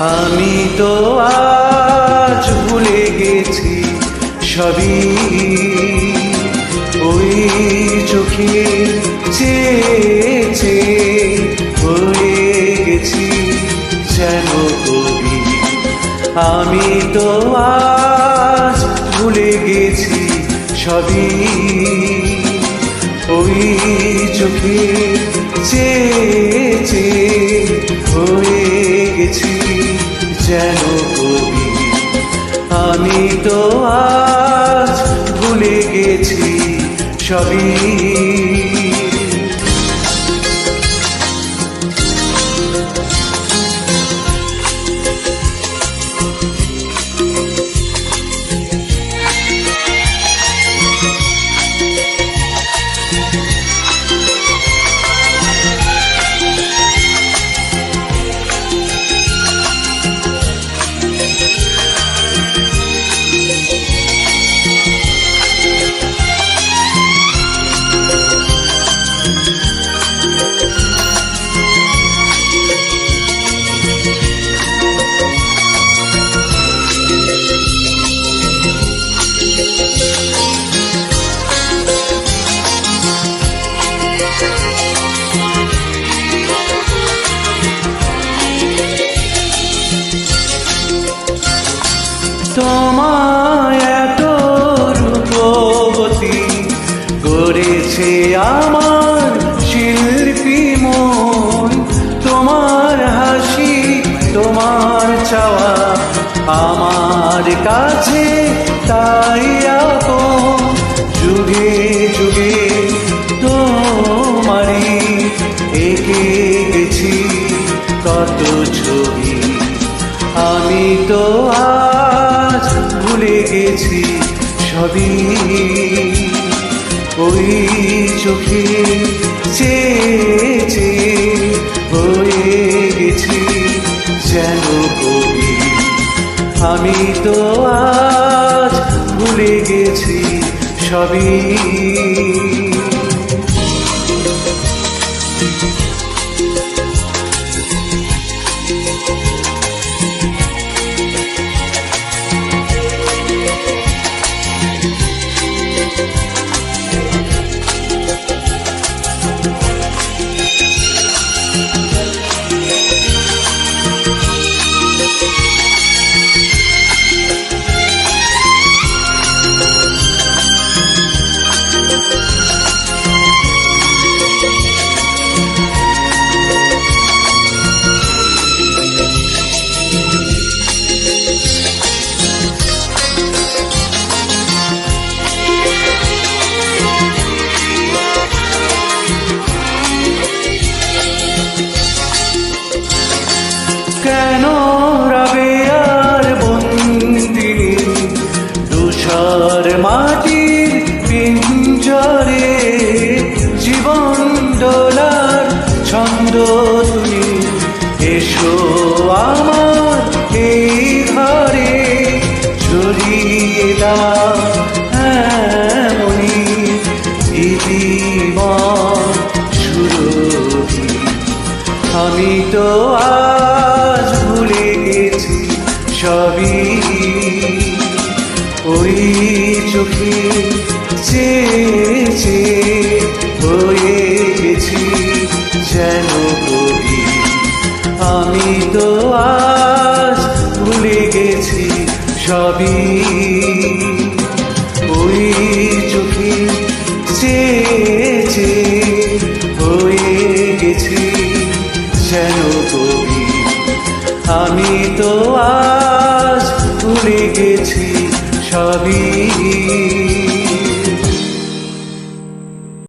আমি তো আজ ভুলে গেছি সবই। ওই চোখে চেয়েছে হয়ে গেছি যেন কবি। আমি তো আজ ভুলে গেছি সবই। ওই চোখে চেয়েছে। যেন কবি। আমি তো আজ ভুলে গেছি সবই। তোমায় এত রূপবতী করেছে আমার শিল্পী মন। তোমার হাসি, তোমার চাওয়া আমার কাছে তাই আপন। যুগে যুগে তোমারই এঁকে গেছি কত ছবি চোখে চেয়েছে হয়ে গেছি যেন কবি। আমি তো আজ ভুলে গেছি সবই। দুষার মাটির পিঞ্জরে জীবন ডোলার ছন্দ তুমি এসো আমার এই ঘরে ঝরিয়ে দাও আমি তো আজ ভুলে গেছি সবই। ওই চোখে চেয়েছে হয়ে গেছি যেন কবি। আমি তো আজ ভুলে গেছি সবই। ওই চোখে চেয়েছে হয়ে গেছি যেন কবি। আমি তো আজ ভুলে গেছি সবই